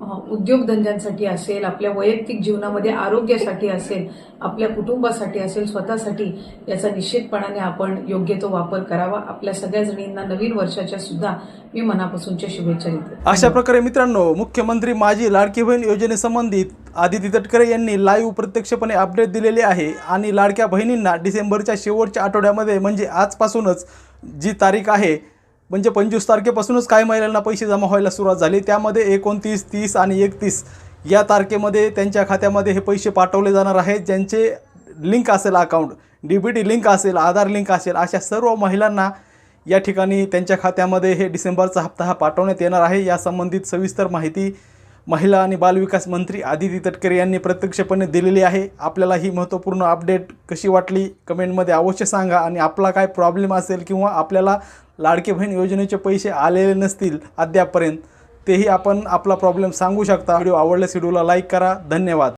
उद्योगधंद्यांसाठी असेल आपल्या वैयक्तिक जीवनामध्ये आरोग्यासाठी असेल आपल्या कुटुंबासाठी असेल स्वतःसाठी याचा निश्चितपणाने आपण योग्य तो वापर करावा. आपल्या सगळ्या जणींना नवीन वर्षाच्या सुद्धा मी मनापासूनच्या शुभेच्छा देते. अशा प्रकारे मित्रांनो मुख्यमंत्री माझी लाडकी बहीण योजनेसंबंधित आदिती तटकरे यांनी लाईव्ह प्रत्यक्षपणे अपडेट दिलेले आहे आणि लाडक्या बहिणींना डिसेंबरच्या शेवटच्या आठवड्यामध्ये म्हणजे आजपासूनच जी तारीख आहे म्हणजे पंचवीस तारखेपासूनच काही महिलांना पैसे जमा व्हायला सुरुवात झाली. त्यामध्ये एकोणतीस तीस आणि एकतीस या तारखेमध्ये त्यांच्या खात्यामध्ये हे पैसे पाठवले जाणार आहेत. ज्यांचे लिंक असेल account D B T link असेल आधार लिंक असेल अशा सर्व महिलांना या ठिकाणी त्यांच्या खात्यामध्ये हे डिसेंबरचा हप्ता हा पाठवण्यात येणार आहे. या संबंधित सविस्तर माहिती महिला आणि बालविकास मंत्री आदिती तटकरे यांनी प्रत्यक्षपणे दिलेली आहे. आपल्याला ही महत्त्वपूर्ण अपडेट कशी वाटली? कमेंटमध्ये अवश्य सांगा. आणि आपला काय प्रॉब्लेम असेल किंवा आपल्याला लाडके बहीण योजनेचे पैसे आलेले नसतील अद्यापपर्यंत तेही आपण आपला प्रॉब्लेम सांगू शकता. व्हिडिओ आवडल्यास व्हिडिओला लाईक करा. धन्यवाद.